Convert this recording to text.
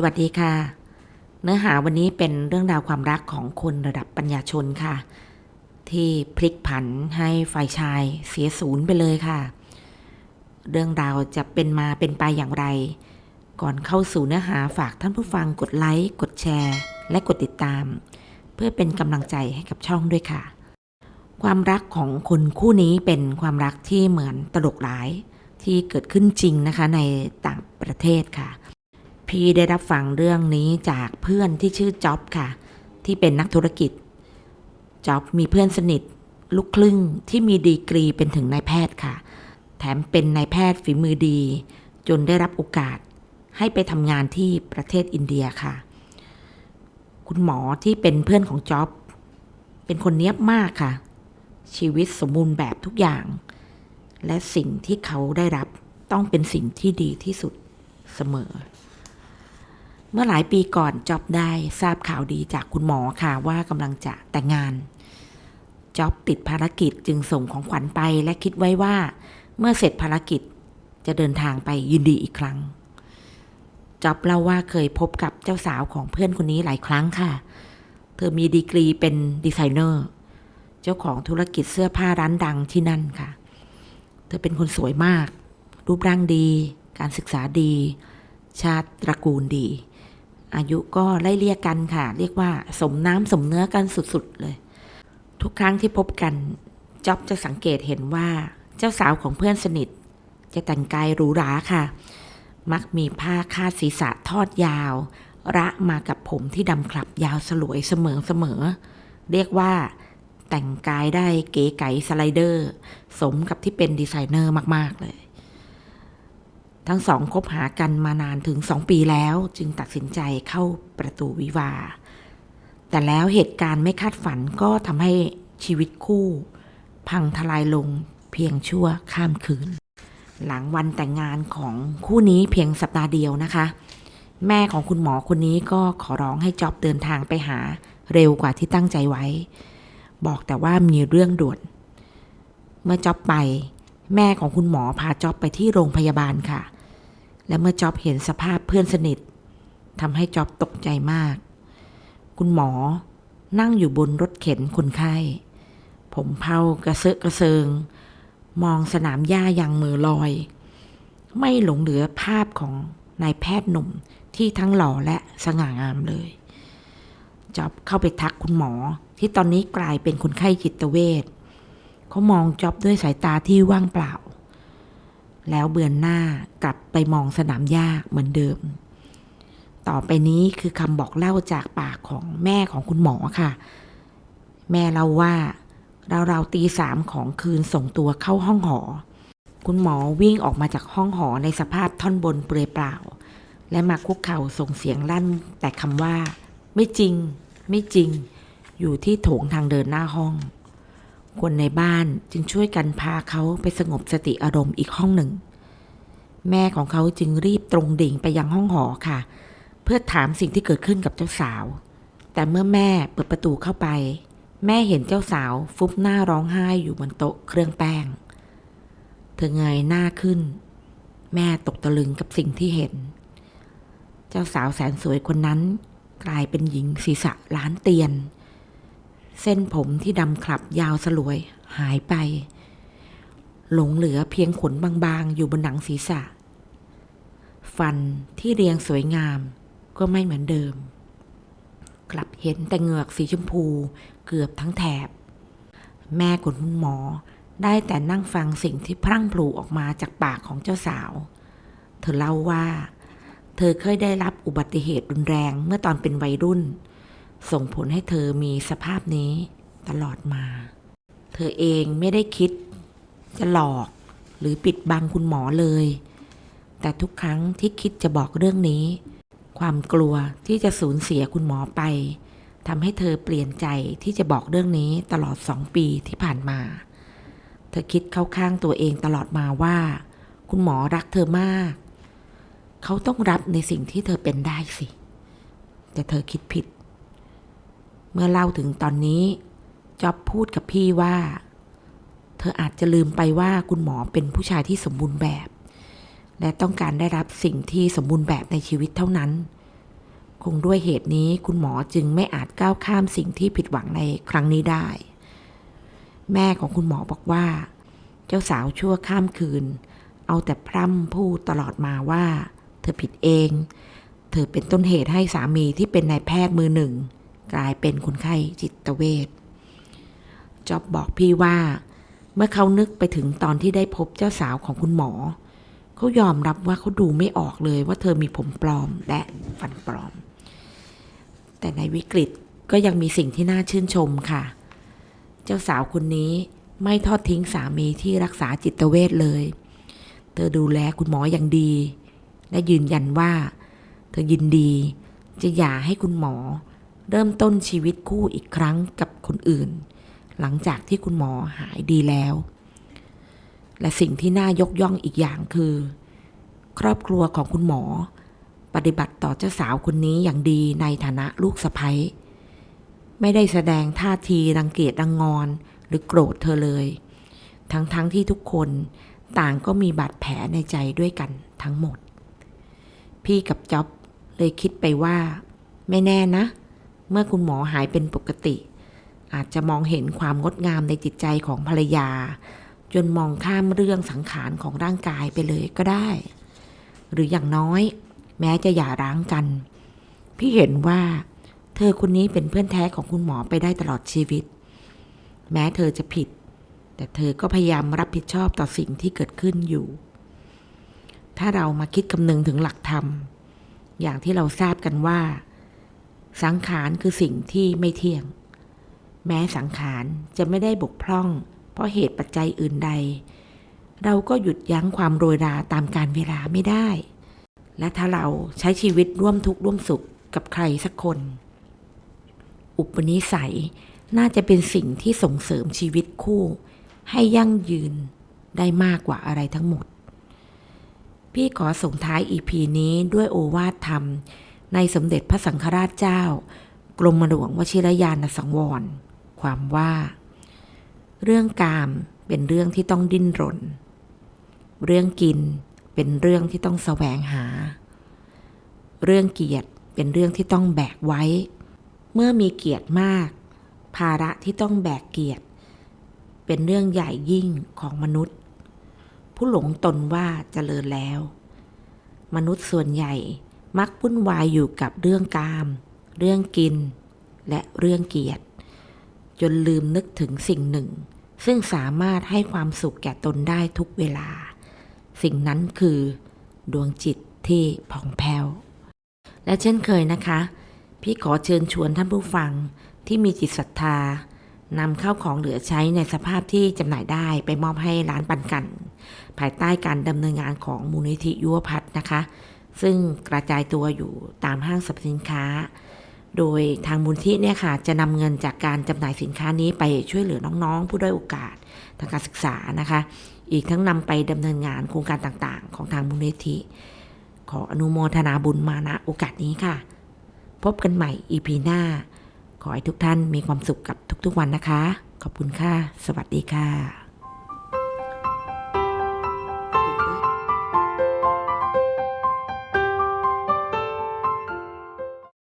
สวัสดีค่ะ เนื้อหาวันนี้เป็นเรื่องราวความรักของคนระดับปัญญาชนค่ะ ที่พลิกผันให้ฝ่ายชายเสียศูนย์ไปเลยค่ะ เรื่องราวจะเป็นมาเป็นไปอย่างไร ก่อนเข้าสู่เนื้อหาฝากท่านผู้ฟังกดไลค์ กดแชร์ และกดติดตาม เพื่อเป็นกำลังใจให้กับช่องด้วยค่ะ ความรักของคนคู่นี้เป็นความรักที่เหมือนตลกร้ายที่เกิดขึ้นจริงนะคะในต่างประเทศค่ะ พี่ได้รับฟังเรื่องนี้จากเพื่อนที่ชื่อจ็อบค่ะ ที่เป็นนักธุรกิจ จ็อบมีเพื่อนสนิท ลูกครึ่งที่มีดีกรีเป็นถึงนายแพทย์ค่ะ แถมเป็นนายแพทย์ฝีมือดี จนได้รับโอกาสให้ไปทำงานที่ประเทศอินเดียค่ะ คุณหมอที่เป็นเพื่อนของจ็อบ เป็นคนเนียบมากค่ะ ชีวิตสมบูรณ์แบบทุกอย่าง และสิ่งที่เขาได้รับต้องเป็นสิ่งที่ดีที่สุดเสมอ เมื่อหลายปีก่อนจ็อบได้ทราบข่าวดีจากคุณหมอค่ะว่ากำลังจะแต่งงานจ็อบติดภารกิจจึงส่งของขวัญไปและคิดไว้ว่า เมื่อเสร็จภารกิจจะเดินทางไปยินดีอีกครั้งจ็อบเล่าว่าเคยพบกับเจ้าสาวของเพื่อนคนนี้หลายครั้งค่ะ เธอมีดีกรีเป็นดีไซเนอร์ เจ้าของธุรกิจเสื้อผ้าร้านดังที่นั่นค่ะ เธอเป็นคนสวยมาก รูปร่างดี การศึกษาดี ชาติตระกูลดี อายุก็ไล่เลี่ยกกันค่ะ เรียกว่าสมน้ำสมเนื้อกันสุดๆเลย ทุกครั้งที่พบกันจ๊อบจะสังเกตเห็นว่าเจ้าสาวของเพื่อนสนิท จะแต่งกายหรูหราค่ะ มักมีผ้าคาดศีรษะทอดยาว ระมากับผมที่ดำคลับยาวสลวยเสมอเสมอๆเรียกว่าแต่งกายได้เก๋ไก๋สไลเดอร์ สมกับที่เป็นดีไซเนอร์มาก ๆ เลย ทั้งสองคบหากันมานานถึงสองปีแล้ว จึงตัดสินใจเข้าประตูวิวา แต่แล้วเหตุการณ์ไม่คาดฝันก็ทำให้ชีวิตคู่ พังทลายลงเพียงชั่วข้ามคืน หลังวันแต่งงานของคู่นี้เพียงสัปดาห์เดียวนะคะ แม่ของคุณหมอคนนี้ก็ขอร้องให้จอบเดินทางไปหาเร็วกว่าที่ตั้งใจไว้ บอกแต่ว่ามีเรื่องด่วน เมื่อจอบไป แม่ของคุณหมอพาจอบไปที่โรงพยาบาลค่ะ และเมื่อจ็อบเห็นสภาพเพื่อนสนิททำให้จ็อบตกใจมาก คุณหมอนั่งอยู่บนรถเข็นคนไข้ ผมเผากระเซอะกระเซิง มองสนามหญ้าอย่างมือลอย ไม่หลงเหลือภาพของนายแพทย์หนุ่มที่ทั้งหล่อและสง่างามเลยจ็อบเข้าไปทักคุณหมอที่ตอนนี้กลายเป็นคนไข้จิตเวชเขามองจ็อบด้วยสายตาที่ว่างเปล่า แล้วเบือนหน้ากลับไปมองสนามหญ้าเหมือนเดิม ต่อไปนี้คือคำบอกเล่าจากปากของแม่ของคุณหมอค่ะ แม่เล่าว่าเราเราตีสามของคืนส่งตัวเข้าห้องหอ คุณหมอวิ่งออกมาจากห้องหอในสภาพท่อนบนเปลือยเปล่า และมาคุกเข่าส่งเสียงลั่น แต่คำว่า ไม่จริง ไม่จริง อยู่ที่โถงทางเดินหน้าห้อง คนในบ้านจึงช่วยกันพาเขาไปสงบสติอารมณ์อีกห้องหนึ่ง แม่ของเขาจึงรีบตรงดิ่งไปยังห้องหอค่ะ เพื่อถามสิ่งที่เกิดขึ้นกับเจ้าสาว แต่เมื่อแม่เปิดประตูเข้าไป แม่เห็นเจ้าสาวฟุบหน้าร้องไห้อยู่บนโต๊ะเครื่องแป้ง เธอเงยหน้าขึ้น แม่ตกตะลึงกับสิ่งที่เห็น เจ้าสาวแสนสวยคนนั้น กลายเป็นหญิงศีรษะล้านเตียน เส้นผมที่ดำคลับยาวสลวย หายไป หลงเหลือเพียงขนบางๆ อยู่บนหนังศีรษะ ฟันที่เรียงสวยงามก็ไม่เหมือนเดิม กลับเห็นแต่เหงือกสีชมพูเกือบทั้งแถบ แม่ของคุณหมอได้แต่นั่งฟังสิ่งที่พรั่งพลูออกมาจากปากของเจ้าสาว เธอเล่าว่า เธอเคยได้รับอุบัติเหตุรุนแรงเมื่อตอนเป็นวัยรุ่น ส่งผลให้เธอมีสภาพนี้ตลอดมา เธอเองไม่ได้คิด จะหลอกหรือปิดบังคุณหมอเลย แต่ทุกครั้งที่คิดจะบอกเรื่องนี้ ความกลัวที่จะสูญเสียคุณหมอไปทำให้เธอเปลี่ยนใจที่จะบอกเรื่องนี้ตลอดสองปีที่ผ่านมา เธอคิดเข้าข้างตัวเองตลอดมาว่า คุณหมอรักเธอมาก เขาต้องรับในสิ่งที่เธอเป็นได้สิ แต่เธอคิดผิด มื่อเล่าถึงตอนนี้จ๊อบพูดกับพี่ว่า เธออาจจะลืมไปว่าคุณหมอเป็นผู้ชายที่สมบูรณ์แบบ และต้องการได้รับสิ่งที่สมบูรณ์แบบในชีวิตเท่านั้น คงด้วยเหตุนี้คุณหมอจึงไม่อาจก้าวข้ามสิ่งที่ผิดหวังในครั้งนี้ได้ แม่ของคุณหมอบอกว่า เจ้าสาวชั่วข้ามคืน เอาแต่พร่ำพูดตลอดมาว่า เธอผิดเอง เธอเป็นต้นเหตุให้สามีที่เป็นนายแพทย์มือหนึ่ง กลายเป็นคนไข้จิตเวชจอบบอกพี่ว่า เมื่อเขานึกไปถึงตอนที่ได้พบเจ้าสาวของคุณหมอ เขายอมรับว่าเขาดูไม่ออกเลยว่าเธอมีผมปลอมและฟันปลอม แต่ในวิกฤตก็ยังมีสิ่งที่น่าชื่นชมค่ะ เจ้าสาวคนนี้ไม่ทอดทิ้งสามีที่รักษาจิตเวชเลย เธอดูแลคุณหมออย่างดี และยืนยันว่า เธอยินดีจะหย่าให้คุณหมอ เริ่มต้นชีวิตคู่อีกครั้งกับคนอื่น หลังจากที่คุณหมอหายดีแล้ว และสิ่งที่น่ายกย่องอีกอย่างคือ ครอบครัวของคุณหมอ ปฏิบัติต่อเจ้าสาวคนนี้อย่างดีในฐานะลูกสะใภ้ไม่ได้แสดงท่าทีรังเกียจรังงอนหรือโกรธเธอเลย ทั้งๆทที่ทุกคนต่างก็มีบาดแผลในใจด้วยกันทั้งหมด พี่กับจ๊อบเลยคิดไปว่า ไม่แน่นะ เมื่อคุณหมอหายเป็นปกติ อาจจะมองเห็นความงดงามในจิตใจของภรรยา จนมองข้ามเรื่องสังขารของร่างกายไปเลยก็ได้ หรืออย่างน้อย แม้จะหย่าร้างกัน พี่เห็นว่าเธอคนนี้เป็นเพื่อนแท้ของคุณหมอไปได้ตลอดชีวิต แม้เธอจะผิด แต่เธอก็พยายามรับผิดชอบต่อสิ่งที่เกิดขึ้นอยู่ ถ้าเรามาคิดคำนึงถึงหลักธรรม อย่างที่เราทราบกันว่า สังขารคือสิ่งที่ไม่เที่ยง แม้สังขารจะไม่ได้บกพร่อง เพราะเหตุปัจจัยอื่นใด เราก็หยุดยั้งความโรยราตามการเวลาไม่ได้ และถ้าเราใช้ชีวิตร่วมทุกข์ร่วมสุขกับใครสักคน อุปนิสัยน่าจะเป็นสิ่งที่ส่งเสริมชีวิตคู่ ให้ยั่งยืนได้มากกว่าอะไรทั้งหมด พี่ขอส่งท้ายอีพีนี้ด้วยโอวาทธรรม ในสมเด็จพระสังฆราชเจ้า กรมหลวงวชิรยานสังวร ความว่า เรื่องกามเป็นเรื่องที่ต้องดิ้นรน เรื่องกินเป็นเรื่องที่ต้องแสวงหา เรื่องเกียรติเป็นเรื่องที่ต้องแบกไว้ เมื่อมีเกียรติมาก ภาระที่ต้องแบกเกียรติ เป็นเรื่องใหญ่ยิ่งของมนุษย์ ผู้หลงตนว่าเจริญแล้ว มนุษย์ส่วนใหญ่ มักวุ่นวายอยู่กับเรื่องกาม เรื่องกิน และเรื่องเกียรติ จนลืมนึกถึงสิ่งหนึ่ง ซึ่งสามารถให้ความสุขแก่ตนได้ทุกเวลา สิ่งนั้นคือ ดวงจิตที่ผ่องแผ้ว และเช่นเคยนะคะ พี่ขอเชิญชวนท่านผู้ฟังที่มีจิตศรัทธานำเข้าของเหลือใช้ในสภาพที่จำหน่ายได้ไปมอบให้ร้านปันกัน ภายใต้การดำเนินงานของมูลนิธิยุวพัฒน์นะคะ ซึ่งกระจายตัวอยู่ตามห้างสรรพสินค้า โดยทางมูลที่เนี่ยค่ะจะนำเงินจากการจำหน่ายสินค้านี้ไปช่วยเหลือน้องๆ ผู้ด้อยโอกาสทางการศึกษานะคะ อีกทั้งนำไปดำเนินงานโครงการต่างๆ ของทางมูลนิธิ ขออนุโมทนาบุญมาณโอกาสนี้ค่ะ พบกันใหม่ EP หน้า ขอให้ทุกท่านมีความสุขกับทุกๆวันนะคะ ขอบคุณค่ะ สวัสดีค่ะ